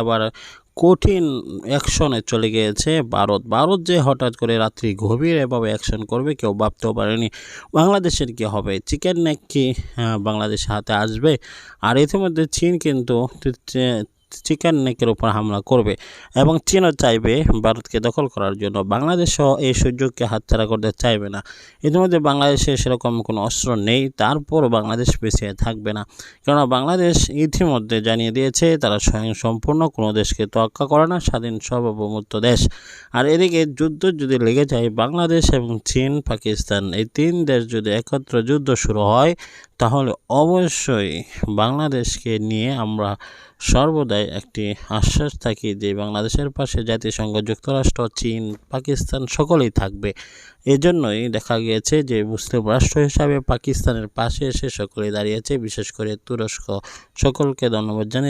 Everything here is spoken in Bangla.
এবার কঠিন অ্যাকশনে চলে গিয়েছে ভারত। ভারত যে হঠাৎ করে রাত্রি গভীর এভাবে অ্যাকশন করবে কেউ ভাবতেও পারেনি বাংলাদেশের কি হবে। চিকেন নেক কি বাংলাদেশ বাংলাদেশের হাতে আসবে। আর ইতিমধ্যে চীন কিন্তু চিকেন নেকের উপর হামলা করবে এবং চীনও চাইবে ভারতকে দখল করার জন্য। বাংলাদেশও এই সুযোগকে হাতছাড়া করতে চাইবে না। ইতিমধ্যে বাংলাদেশে সেরকম কোনো অস্ত্র নেই, তারপরও বাংলাদেশ পিছিয়ে থাকবে না। কেননা বাংলাদেশ ইতিমধ্যে জানিয়ে দিয়েছে, তারা স্বয়ং সম্পূর্ণ কোনো দেশকে তোয়াক্কা করে না, স্বাধীন সর্বভৌমত্ব দেশ। আর এদিকে যুদ্ধ যদি লেগে যায়, বাংলাদেশ এবং চীন, পাকিস্তান এই তিন দেশ যদি একত্র যুদ্ধ শুরু হয়, তাহলে অবশ্যই বাংলাদেশকে নিয়ে আমরা সর্বদাই একটি আশ্বাস থাকে যে বাংলাদেশের পাশে জাতিসংঘ, যুক্তরাষ্ট্র, চীন, পাকিস্তান সকলেই থাকবে। এজন্যই দেখা গিয়েছে যে মুসলিম রাষ্ট্র হিসাবে পাকিস্তানের পাশে এসে সকলে দাঁড়িয়েছে, বিশেষ করে তুরস্ক। সকলকে ধন্যবাদ জানিয়ে